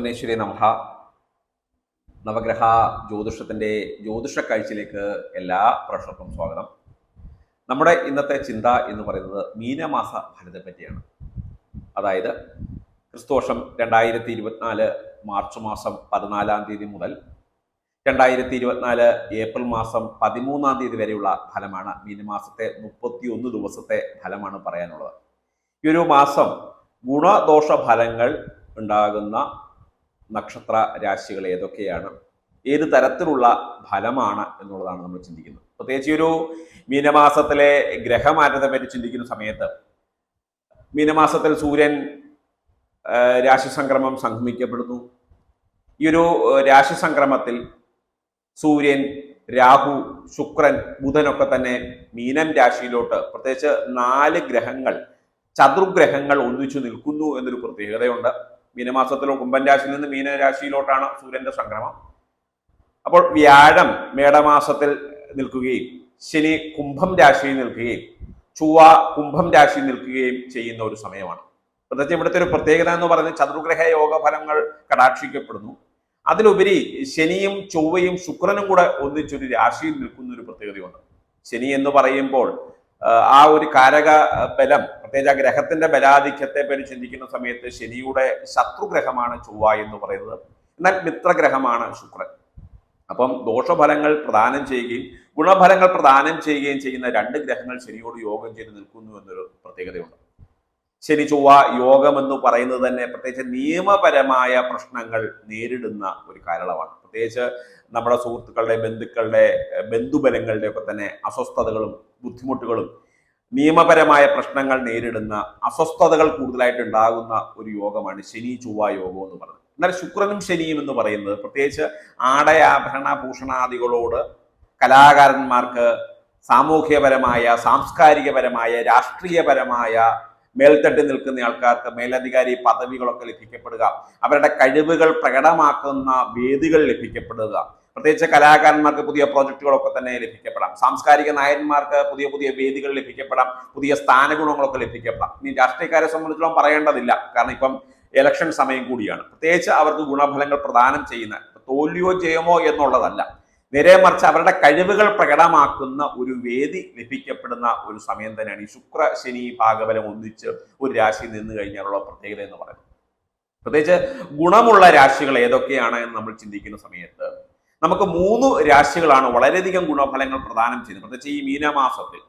ഭുവനേശ്വരി നമഹ. നവഗ്രഹ ജ്യോതിഷത്തിന്റെ ജ്യോതിഷ കാഴ്ചയിലേക്ക് എല്ലാ പ്രേക്ഷകർക്കും സ്വാഗതം. നമ്മുടെ ഇന്നത്തെ ചിന്ത എന്ന് പറയുന്നത് മീനമാസ ഫലത്തെ പറ്റിയാണ്. അതായത് ക്രിസ്തുവർഷം രണ്ടായിരത്തി ഇരുപത്തിനാല് മാർച്ച് മാസം പതിനാലാം തീയതി മുതൽ രണ്ടായിരത്തി ഇരുപത്തിനാല് ഏപ്രിൽ മാസം പതിമൂന്നാം തീയതി വരെയുള്ള ഫലമാണ് മീനമാസത്തെ മുപ്പത്തി ഒന്ന് ദിവസത്തെ ഫലമാണ് പറയാനുള്ളത്. ഈ ഒരു മാസം ഗുണദോഷ ഫലങ്ങൾ ഉണ്ടാകുന്ന നക്ഷത്ര രാശികൾ ഏതൊക്കെയാണ്? ഏത് തരത്തിലുള്ള ഫലമാണ് എന്നുള്ളതാണ് നമ്മൾ ചിന്തിക്കുന്നത്. പ്രത്യേകിച്ച് ഒരു മീനമാസത്തിലെ ഗ്രഹമാറ്റത്തെ പറ്റി ചിന്തിക്കുന്ന സമയത്ത് മീനമാസത്തിൽ സൂര്യൻ രാശി സംക്രമം സംഗമിക്കപ്പെടുന്നു. ഈ ഒരു രാശി സംക്രമത്തിൽ സൂര്യൻ രാഹു ശുക്രൻ ബുധനൊക്കെ തന്നെ മീനം രാശിയിലോട്ട് പ്രത്യേകിച്ച് നാല് ഗ്രഹങ്ങൾ ചതുർഗ്രഹങ്ങൾ ഒന്നിച്ചു നിൽക്കുന്നു എന്നൊരു പ്രത്യേകതയുണ്ട്. മീനമാസത്തിലോ കുംഭൻ രാശിയിൽ നിന്ന് മീനരാശിയിലോട്ടാണ് സൂര്യന്റെ സംക്രമം. അപ്പോൾ വ്യാഴം മേടമാസത്തിൽ നിൽക്കുകയും ശനി കുംഭം രാശിയിൽ നിൽക്കുകയും ചൊവ്വ കുംഭം രാശിയിൽ നിൽക്കുകയും ചെയ്യുന്ന ഒരു സമയമാണ്. പ്രത്യേകിച്ച് ഇവിടുത്തെ ഒരു പ്രത്യേകത എന്ന് പറയുന്നത് ചതുർഗ്രഹ യോഗ ഫലങ്ങൾ കടാക്ഷിക്കപ്പെടുന്നു. അതിലുപരി ശനിയും ചൊവ്വയും ശുക്രനും കൂടെ ഒന്നിച്ചൊരു രാശിയിൽ നിൽക്കുന്ന ഒരു പ്രത്യേകതയുണ്ട്. ശനി എന്ന് പറയുമ്പോൾ ആ, ഒരു കാരക ബലം പ്രത്യേകിച്ച് ആ ഗ്രഹത്തിന്റെ ബലാധിക്യത്തെ പറ്റി ചിന്തിക്കുന്ന സമയത്ത് ശനിയുടെ ശത്രുഗ്രഹമാണ് ചൊവ്വ എന്ന് പറയുന്നത്. എന്നാൽ മിത്രഗ്രഹമാണ് ശുക്രൻ. അപ്പം ദോഷഫലങ്ങൾ പ്രദാനം ചെയ്യുകയും ഗുണഫലങ്ങൾ പ്രദാനം ചെയ്യുകയും ചെയ്യുന്ന രണ്ട് ഗ്രഹങ്ങൾ ശനിയോട് യോഗം ചെയ്ത് നിൽക്കുന്നു എന്നൊരു പ്രത്യേകതയുണ്ട്. ശനി ചൊവ്വ യോഗം എന്ന് പറയുന്നത് തന്നെ പ്രത്യേകിച്ച് നിയമപരമായ പ്രശ്നങ്ങൾ നേരിടുന്ന ഒരു കാലളവാണ് പ്രത്യേകിച്ച് നമ്മുടെ സുഹൃത്തുക്കളുടെ ബന്ധുക്കളുടെ ബന്ധുബലങ്ങളുടെയൊക്കെ തന്നെ അസ്വസ്ഥതകളും ബുദ്ധിമുട്ടുകളും നിയമപരമായ പ്രശ്നങ്ങൾ നേരിടുന്ന അസ്വസ്ഥതകൾ കൂടുതലായിട്ട് ഉണ്ടാകുന്ന ഒരു യോഗമാണ് ശനി ചൊവ്വ യോഗം എന്ന് പറയുന്നത്. എന്നാൽ ശുക്രനും ശനിയും എന്ന് പറയുന്നത് പ്രത്യേകിച്ച് ആടയാഭരണ ഭൂഷണാദികളോട് കലാകാരന്മാർക്ക് സാമൂഹ്യപരമായ സാംസ്കാരികപരമായ രാഷ്ട്രീയപരമായ മേൽത്തട്ടി നിൽക്കുന്ന ആൾക്കാർക്ക് മേലധികാരി പദവികളൊക്കെ ലഭിക്കപ്പെടുക. അവരുടെ കഴിവുകൾ പ്രകടമാക്കുന്ന വേദികൾ ലഭിക്കപ്പെടുക. പ്രത്യേകിച്ച് കലാകാരന്മാർക്ക് പുതിയ പ്രോജക്റ്റുകളൊക്കെ തന്നെ ലഭിക്കപ്പെടാം. സാംസ്കാരിക നായന്മാർക്ക് പുതിയ പുതിയ വേദികൾ ലഭിക്കപ്പെടാം. പുതിയ സ്ഥാനഗുണങ്ങളൊക്കെ ലഭിക്കപ്പെടാം. ഇനി രാഷ്ട്രീയക്കാരെ സംബന്ധിച്ചിടത്തോളം പറയേണ്ടതില്ല. കാരണം ഇപ്പം എലക്ഷൻ സമയം കൂടിയാണ്. പ്രത്യേകിച്ച് അവർക്ക് ഗുണഫലങ്ങൾ പ്രദാനം ചെയ്യുന്ന തോൽവിയോ ജയമോ എന്നുള്ളതല്ല. നേരെ മറിച്ച് അവരുടെ കഴിവുകൾ പ്രകടമാക്കുന്ന ഒരു വേദി ലഭിക്കപ്പെടുന്ന ഒരു സമയം തന്നെയാണ്. ഈ ശുക്ര ശനി ഭാഗബലം ഒന്നിച്ച് ഒരു രാശി നിന്ന് കഴിഞ്ഞാലുള്ള പ്രത്യേകത എന്ന് പറയുന്നത്. പ്രത്യേകിച്ച് ഗുണമുള്ള രാശികൾ ഏതൊക്കെയാണ് എന്ന് നമ്മൾ ചിന്തിക്കുന്ന സമയത്ത് നമുക്ക് മൂന്ന് രാശികളാണ് വളരെയധികം ഗുണഫലങ്ങൾ പ്രദാനം ചെയ്യുന്നത്. പ്രത്യേകിച്ച് ഈ മീനമാസത്തിൽ.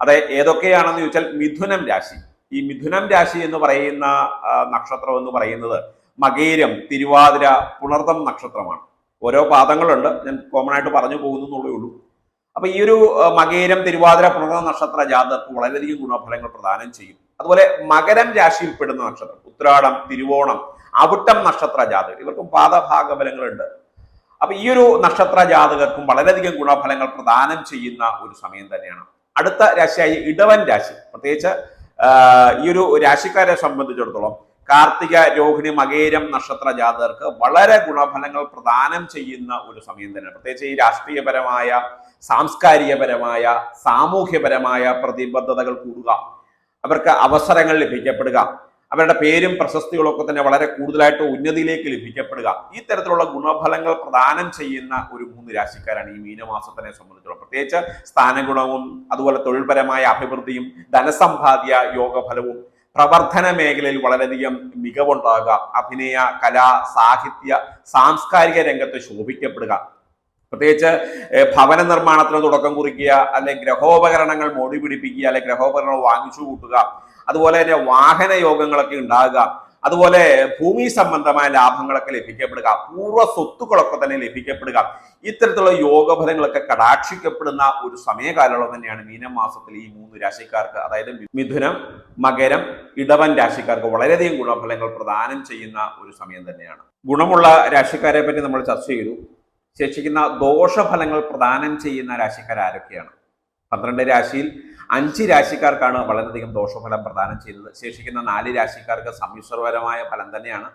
അത് ഏതൊക്കെയാണെന്ന് ചോദിച്ചാൽ മിഥുനം രാശി. ഈ മിഥുനം രാശി എന്ന് പറയുന്ന നക്ഷത്രം എന്ന് പറയുന്നത് മകേരം തിരുവാതിര പുണർതം നക്ഷത്രമാണ്. ഓരോ പാദങ്ങളുണ്ട്. ഞാൻ കോമൺ ആയിട്ട് പറഞ്ഞു പോകുന്നു എന്നുള്ളേ ഉള്ളൂ. അപ്പൊ ഈ ഒരു മകേരം തിരുവാതിര പുണർതം നക്ഷത്ര ജാതർക്ക് വളരെയധികം ഗുണഫലങ്ങൾ പ്രദാനം ചെയ്യും. അതുപോലെ മകരം രാശിയിൽപ്പെടുന്ന നക്ഷത്രം ഉത്രാടം തിരുവോണം അവിട്ടം നക്ഷത്ര ജാതകർ. ഇവർക്കും പാദഭാഗബലങ്ങളുണ്ട് അപ്പൊ ഈ ഒരു നക്ഷത്ര ജാതകർക്കും വളരെയധികം ഗുണഫലങ്ങൾ പ്രദാനം ചെയ്യുന്ന ഒരു സമയം തന്നെയാണ്. അടുത്ത രാശിയായി ഇടവൻ രാശി. പ്രത്യേകിച്ച് ഈ ഒരു രാശിക്കാരെ സംബന്ധിച്ചിടത്തോളം കാർത്തിക രോഹിണി മകേരം നക്ഷത്ര ജാതകർക്ക് വളരെ ഗുണഫലങ്ങൾ പ്രദാനം ചെയ്യുന്ന ഒരു സമയം തന്നെയാണ്. പ്രത്യേകിച്ച് ഈ രാഷ്ട്രീയപരമായ സാംസ്കാരികപരമായ സാമൂഹ്യപരമായ പ്രതിബദ്ധതകൾ കൂടുക അവർക്ക് അവസരങ്ങൾ ലഭിക്കപ്പെടുക അവരുടെ പേരും പ്രശസ്തികളും ഒക്കെ തന്നെ വളരെ കൂടുതലായിട്ട് ഉന്നതിയിലേക്ക് ലഭിക്കപ്പെടുക. ഈ തരത്തിലുള്ള ഗുണഫലങ്ങൾ പ്രദാനം ചെയ്യുന്ന ഒരു മൂന്ന് രാശിക്കാരാണ് ഈ മീനമാസത്തിനെ സംബന്ധിച്ചുള്ള പ്രത്യേകിച്ച് സ്ഥാനഗുണവും അതുപോലെ തൊഴിൽപരമായ അഭിവൃദ്ധിയും ധനസമ്പാദ്യ യോഗഫലവും പ്രവർത്തന മേഖലയിൽ വളരെയധികം മികവുണ്ടാകുക. അഭിനയ കലാ സാഹിത്യ സാംസ്കാരിക രംഗത്ത് ശോഭിക്കപ്പെടുക. പ്രത്യേകിച്ച് ഭവന നിർമ്മാണത്തിന് തുടക്കം കുറിക്കുക അല്ലെങ്കിൽ ഗ്രഹോപകരണങ്ങൾ മോടി പിടിപ്പിക്കുക അല്ലെങ്കിൽ ഗ്രഹോപകരണങ്ങൾ വാങ്ങിച്ചു കൂട്ടുക അതുപോലെ തന്നെ വാഹന യോഗങ്ങളൊക്കെ ഉണ്ടാകുക. അതുപോലെ ഭൂമി സംബന്ധമായ ലാഭങ്ങളൊക്കെ ലഭിക്കപ്പെടുക. പൂർവ സ്വത്തുക്കളൊക്കെ തന്നെ ലഭിക്കപ്പെടുക. ഇത്തരത്തിലുള്ള യോഗഫലങ്ങളൊക്കെ കടാക്ഷിക്കപ്പെടുന്ന ഒരു സമയകാലം തന്നെയാണ് മീനം മാസത്തിൽ ഈ മൂന്ന് രാശിക്കാർക്ക് അതായത് മിഥുനം മകരം ഇടവൻ രാശിക്കാർക്ക് വളരെയധികം ഗുണഫലങ്ങൾ പ്രദാനം ചെയ്യുന്ന ഒരു സമയം തന്നെയാണ്. ഗുണമുള്ള രാശിക്കാരെ പറ്റി നമ്മൾ ചർച്ച ചെയ്തു. ശേഷിക്കുന്ന ദോഷഫലങ്ങൾ പ്രദാനം ചെയ്യുന്ന രാശിക്കാർ ആരൊക്കെയാണ്? പന്ത്രണ്ട് രാശിയിൽ അഞ്ച് രാശിക്കാർക്കാണ് വളരെയധികം ദോഷഫലം പ്രദാനം ചെയ്തത് ശേഷിക്കുന്ന നാല് രാശിക്കാർക്ക് സമ്മിശ്രപരമായ ഫലം തന്നെയാണ്.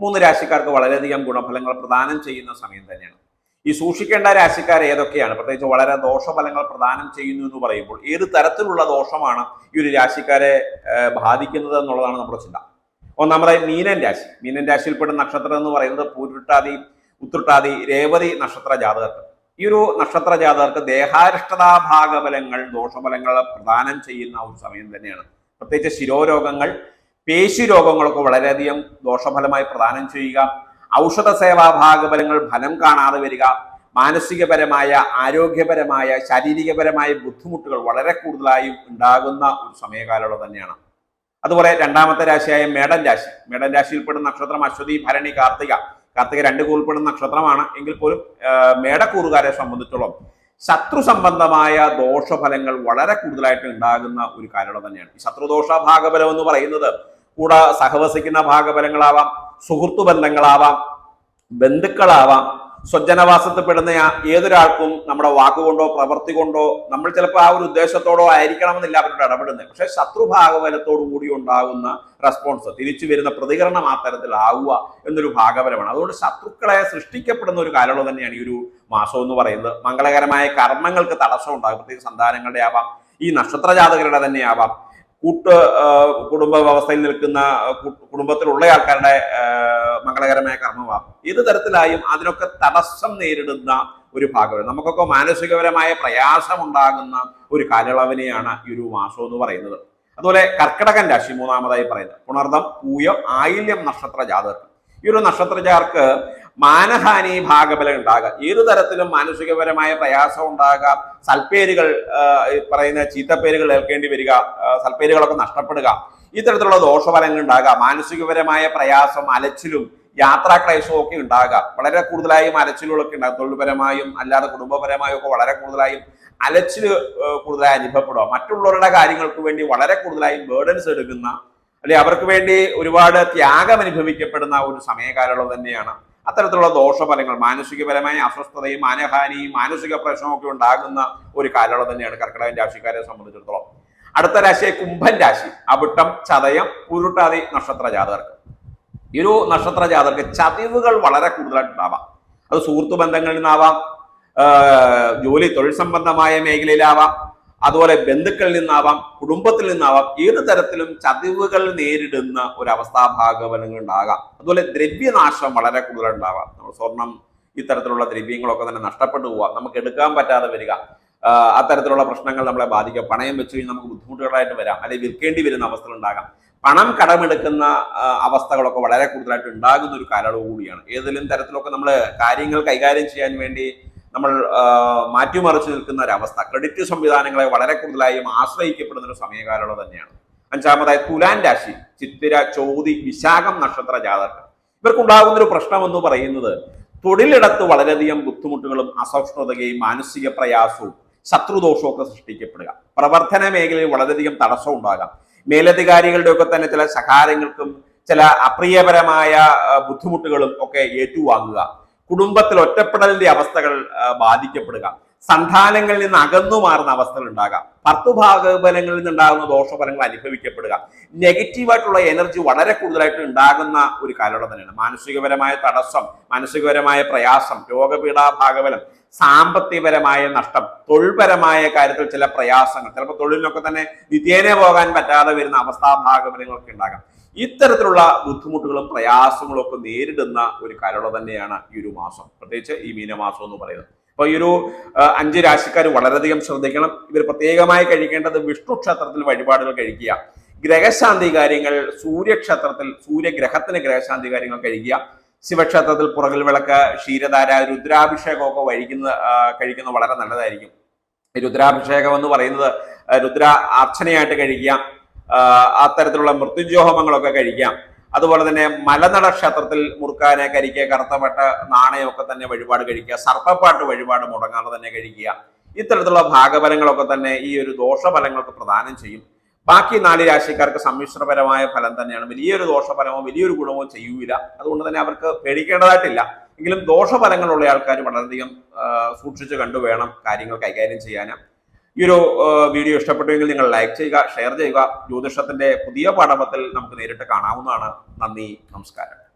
മൂന്ന് രാശിക്കാർക്ക് വളരെയധികം ഗുണഫലങ്ങൾ പ്രദാനം ചെയ്യുന്ന സമയം തന്നെയാണ്. ഈ സൂക്ഷിക്കേണ്ട രാശിക്കാർ ഏതൊക്കെയാണ്? പ്രത്യേകിച്ച് വളരെ ദോഷഫലങ്ങൾ പ്രദാനം ചെയ്യുന്നു എന്ന് പറയുമ്പോൾ ഏത് തരത്തിലുള്ള ദോഷമാണ് ഈ ഒരു രാശിക്കാരെ ബാധിക്കുന്നത് എന്നുള്ളതാണ് നമ്മുടെ ചിന്ത. ഒന്നാമതായി മീനൻ രാശി. മീനൻ രാശിയിൽപ്പെടുന്ന നക്ഷത്രം എന്ന് പറയുന്നത് പൂരുട്ടാതി ഉത്രട്ടാതി രേവതി നക്ഷത്ര ജാതകർക്ക് ഈ ഒരു നക്ഷത്ര ജാതകർക്ക് ദേഹാരിഷ്ടതാ ഭാഗബലങ്ങൾ ദോഷഫലങ്ങൾ പ്രദാനം ചെയ്യുന്ന ഒരു സമയം തന്നെയാണ്. പ്രത്യേകിച്ച് ശിരോരോഗങ്ങൾ പേശി രോഗങ്ങളൊക്കെ വളരെയധികം ദോഷഫലമായി പ്രദാനം ചെയ്യുക ഔഷധ സേവാ ഭാഗബലങ്ങൾ ഫലം കാണാതെ വരിക മാനസികപരമായ ആരോഗ്യപരമായ ശാരീരികപരമായ ബുദ്ധിമുട്ടുകൾ വളരെ കൂടുതലായും ഉണ്ടാകുന്ന ഒരു സമയകാലം തന്നെയാണ്. അതുപോലെ രണ്ടാമത്തെ രാശിയായ മേടൻ രാശി. മേടൻ രാശിയിൽപ്പെടുന്ന നക്ഷത്രം അശ്വതി ഭരണി കാർത്തിക. കാർത്തിക രണ്ട് കൂൾപ്പെടുന്ന നക്ഷത്രമാണ്. എങ്കിൽ പോലും മേടക്കൂറുകാരെ സംബന്ധിച്ചോളം ശത്രു സംബന്ധമായ ദോഷഫലങ്ങൾ വളരെ കൂടുതലായിട്ട് ഉണ്ടാകുന്ന ഒരു കാലം തന്നെയാണ്. ഈ ശത്രുദോഷ ഭാഗബലം എന്ന് പറയുന്നത് കൂടെ സഹവസിക്കുന്ന ഭാഗബലങ്ങളാവാം സുഹൃത്തു ബന്ധങ്ങളാവാം ബന്ധുക്കളാവാം സ്വജനവാസത്തിൽപ്പെടുന്ന ഏതൊരാൾക്കും നമ്മുടെ വാക്കുകൊണ്ടോ പ്രവൃത്തി കൊണ്ടോ നമ്മൾ ചിലപ്പോൾ ആ ഒരു ഉദ്ദേശത്തോടോ ആയിരിക്കണമെന്നില്ല അവരോട് ഇടപെടുന്നത്. പക്ഷെ ശത്രുഭാഗബലത്തോടു കൂടി ഉണ്ടാകുന്ന റെസ്പോൺസ് തിരിച്ചു വരുന്ന പ്രതികരണം ആ തരത്തിലാവുക എന്നൊരു ഭാഗവലമാണ് അതുകൊണ്ട് ശത്രുക്കളെ സൃഷ്ടിക്കപ്പെടുന്ന ഒരു കാലയളവ് തന്നെയാണ് ഈ ഒരു മാസം എന്ന് പറയുന്നത്. മംഗളകരമായ കർമ്മങ്ങൾക്ക് തടസ്സം ഉണ്ടാകും പ്രത്യേകിച്ച് സന്താനങ്ങളുടെ ആവാം ഈ നക്ഷത്ര ജാതകരുടെ കൂട്ട് കുടുംബ വ്യവസ്ഥയിൽ നിൽക്കുന്ന കുടുംബത്തിലുള്ള ആൾക്കാരുടെ മംഗളകരമായ കർമ്മമാകും ഏത് തരത്തിലായും അതിനൊക്കെ തടസ്സം നേരിടുന്ന ഒരു ഭാഗം നമുക്കൊക്കെ മാനസികപരമായ പ്രയാസം ഉണ്ടാകുന്ന ഒരു കാലയളവിനെയാണ് ഈ ഒരു മാസം എന്ന് പറയുന്നത്. അതുപോലെ കർക്കിടകൻ രാശി മൂന്നാമതായി പറയുന്നത്. പുണർദം പൂയം ആയില്യം നക്ഷത്ര ജാതകർക്ക് ഈ ഒരു നക്ഷത്രജാർക്ക് മാനഹാനി ഭാഗബലം ഉണ്ടാകാം. ഏതു തരത്തിലും മാനസികപരമായ പ്രയാസം ഉണ്ടാകാം. സൽപ്പേരുകൾ പറയുന്ന ചീത്തപ്പേരുകൾ ഏൽക്കേണ്ടി വരിക സൽപ്പേരുകളൊക്കെ നഷ്ടപ്പെടുക ഇത്തരത്തിലുള്ള ദോഷഫലങ്ങൾ ഉണ്ടാകാം. മാനസികപരമായ പ്രയാസം അലച്ചിലും യാത്രാ ക്ലേശവും ഒക്കെ ഉണ്ടാകാം. വളരെ കൂടുതലായും അലച്ചിലുകളൊക്കെ ഉണ്ടാകും. തൊഴിൽപരമായും അല്ലാതെ കുടുംബപരമായും ഒക്കെ വളരെ കൂടുതലായും അലച്ചിൽ കൂടുതലായി അനുഭവപ്പെടുക. മറ്റുള്ളവരുടെ കാര്യങ്ങൾക്ക് വേണ്ടി വളരെ കൂടുതലായും ബേർഡൻസ് എടുക്കുന്ന അല്ലെ അവർക്ക് വേണ്ടി ഒരുപാട് ത്യാഗം അനുഭവിക്കപ്പെടുന്ന ഒരു സമയകാലയളവ് തന്നെയാണ് അത്തരത്തിലുള്ള ദോഷഫലങ്ങൾ മാനസികപരമായ അസ്വസ്ഥതയും മാനഹാനിയും മാനസിക പ്രശ്നവും ഒക്കെ ഉണ്ടാകുന്ന ഒരു കാലയളവ് തന്നെയാണ് കർക്കിടകൻ രാശിക്കാരെ സംബന്ധിച്ചിടത്തോളം. അടുത്ത രാശിയെ കുംഭൻ രാശി. അവിട്ടം ചതയം ഉരുട്ടാതി നക്ഷത്ര ജാതകർക്ക്. ഈ ഒരു നക്ഷത്ര ജാതകർക്ക് ചതിവുകൾ വളരെ കൂടുതലായിട്ട് ഉണ്ടാവാം അത് സുഹൃത്തു ബന്ധങ്ങളിൽ നിന്നാവാം ജോലി തൊഴിൽ സംബന്ധമായ മേഖലയിലാവാം അതുപോലെ ബന്ധുക്കളിൽ നിന്നാവാം കുടുംബത്തിൽ നിന്നാവാം ഏത് തരത്തിലും ചതിവുകൾ നേരിടുന്ന ഒരു അവസ്ഥാഭാഗവനങ്ങൾ ഉണ്ടാകാം അതുപോലെ ദ്രവ്യനാശം വളരെ കൂടുതലുണ്ടാവാം. നമ്മൾ സ്വർണം ഇത്തരത്തിലുള്ള ദ്രവ്യങ്ങളൊക്കെ തന്നെ നഷ്ടപ്പെട്ടു പോവാം. നമുക്ക് എടുക്കാൻ പറ്റാതെ വരിക. അത്തരത്തിലുള്ള പ്രശ്നങ്ങൾ നമ്മളെ ബാധിക്കുക പണയം വെച്ച് കഴിഞ്ഞാൽ നമുക്ക് ബുദ്ധിമുട്ടുകളായിട്ട് വരാം. അല്ലെങ്കിൽ വിൽക്കേണ്ടി വരുന്ന അവസ്ഥകൾ ഉണ്ടാകാം. പണം കടമെടുക്കുന്ന അവസ്ഥകളൊക്കെ വളരെ കൂടുതലായിട്ട് ഉണ്ടാകുന്ന ഒരു കാലയളവ് കൂടിയാണ്. ഏതെങ്കിലും തരത്തിലൊക്കെ നമ്മൾ കാര്യങ്ങൾ കൈകാര്യം ചെയ്യാൻ വേണ്ടി നമ്മൾ മാറ്റിമറിച്ചു നിൽക്കുന്ന ഒരവസ്ഥ. ക്രെഡിറ്റ് സംവിധാനങ്ങളെ വളരെ കൂടുതലായും ആശ്രയിക്കപ്പെടുന്ന ഒരു സമയകാലയളവ് തന്നെയാണ്. അഞ്ചാമതായി തുലാൻ രാശി ചിത്തിര ചോതി വിശാഖം നക്ഷത്ര ജാതകർ. ഇവർക്കുണ്ടാകുന്ന ഒരു പ്രശ്നം എന്ന് പറയുന്നത് തൊഴിലിടത്ത് വളരെയധികം ബുദ്ധിമുട്ടുകളും അസഹിഷ്ണുതയും മാനസിക പ്രയാസവും ശത്രുദോഷവും ഒക്കെ സൃഷ്ടിക്കപ്പെടുക. പ്രവർത്തന മേഖലയിൽ വളരെയധികം തടസ്സം ഉണ്ടാകാം. മേലധികാരികളുടെ ഒക്കെ തന്നെ ചില സഹാരങ്ങൾക്കും ചില അപ്രിയപരമായ ബുദ്ധിമുട്ടുകളും ഒക്കെ ഏറ്റുവാങ്ങുക. കുടുംബത്തിൽ ഒറ്റപ്പെടലിന്റെ അവസ്ഥകൾ ബാധിക്കപ്പെടുക. സന്താനങ്ങളിൽ നിന്ന് അകന്നു മാറുന്ന അവസ്ഥകൾ ഉണ്ടാകാം. ഭർത്തുഭാഗബലങ്ങളിൽ നിന്നുണ്ടാകുന്ന ദോഷഫലങ്ങൾ അനുഭവിക്കപ്പെടുക. നെഗറ്റീവായിട്ടുള്ള എനർജി വളരെ കൂടുതലായിട്ട് ഉണ്ടാകുന്ന ഒരു കാലയളവ് തന്നെയാണ്. മാനസികപരമായ തടസ്സം മാനസികപരമായ പ്രയാസം രോഗപീഠാ ഭാഗബലം സാമ്പത്തികപരമായ നഷ്ടം തൊഴിൽപരമായ കാര്യത്തിൽ ചില പ്രയാസങ്ങൾ ചിലപ്പോൾ തൊഴിലിനൊക്കെ തന്നെ നിത്യേന പോകാൻ പറ്റാതെ വരുന്ന അവസ്ഥാഭാഗബലങ്ങളൊക്കെ ഉണ്ടാകാം. ഇത്തരത്തിലുള്ള ബുദ്ധിമുട്ടുകളും പ്രയാസങ്ങളും ഒക്കെ നേരിടുന്ന ഒരു കാലയളവ് തന്നെയാണ് ഈ ഒരു മാസം. പ്രത്യേകിച്ച് ഈ മീനമാസം എന്ന് പറയുന്നത്. അപ്പൊ ഈ ഒരു അഞ്ച് രാശിക്കാർ വളരെയധികം ശ്രദ്ധിക്കണം. ഇവർ പ്രത്യേകമായി കഴിക്കേണ്ടത് വിഷ്ണു ക്ഷേത്രത്തിൽ വഴിപാടുകൾ കഴിക്കുക. ഗ്രഹശാന്തി കാര്യങ്ങൾ സൂര്യക്ഷേത്രത്തിൽ സൂര്യഗ്രഹത്തിന് ഗ്രഹശാന്തി കാര്യങ്ങൾ കഴിക്കുക. ശിവക്ഷേത്രത്തിൽ പുറകിൽ വിളക്ക് ക്ഷീരധാര രുദ്രാഭിഷേകമൊക്കെ വഴിക്കുന്ന കഴിക്കുന്നത് വളരെ നല്ലതായിരിക്കും. രുദ്രാഭിഷേകം എന്ന് പറയുന്നത് രുദ്ര അർച്ചനയായിട്ട് കഴിക്കാം അത്തരത്തിലുള്ള മൃത്യുഞ്ജോഹമങ്ങളൊക്കെ കഴിക്കാം. അതുപോലെ തന്നെ മലനട ക്ഷേത്രത്തിൽ മുറുക്കാനെ കരിക്കുക കറുത്തവട്ട നാണയമൊക്കെ തന്നെ വഴിപാട് കഴിക്കുക സർപ്പപ്പാട്ട് വഴിപാട് മുടങ്ങാതെ തന്നെ കഴിക്കുക. ഇത്തരത്തിലുള്ള ഭാഗഫലങ്ങളൊക്കെ തന്നെ ഈ ഒരു ദോഷഫലങ്ങൾക്ക് പ്രദാനം ചെയ്യും. ബാക്കി നാല് രാശിക്കാർക്ക് സമ്മിശ്രപരമായ ഫലം തന്നെയാണ്. വലിയൊരു ദോഷഫലമോ വലിയൊരു ഗുണമോ ചെയ്യൂല. അതുകൊണ്ട് തന്നെ അവർക്ക് പേടിക്കേണ്ടതായിട്ടില്ല. എങ്കിലും ദോഷഫലങ്ങളുള്ള ആൾക്കാർ വളരെയധികം സൂക്ഷിച്ചു കണ്ടുവേണം കണ്ടു വേണം കാര്യങ്ങൾ കൈകാര്യം ചെയ്യാൻ. ഈ ഒരു വീഡിയോ ഇഷ്ടപ്പെട്ടുവെങ്കിൽ നിങ്ങൾ ലൈക്ക് ചെയ്യുക ഷെയർ ചെയ്യുക. ജ്യോതിഷത്തിന്റെ പുതിയ പാഠപത്തിൽ നമുക്ക് നേരിട്ട് കാണാവുന്നതാണ്. നന്ദി നമസ്കാരം.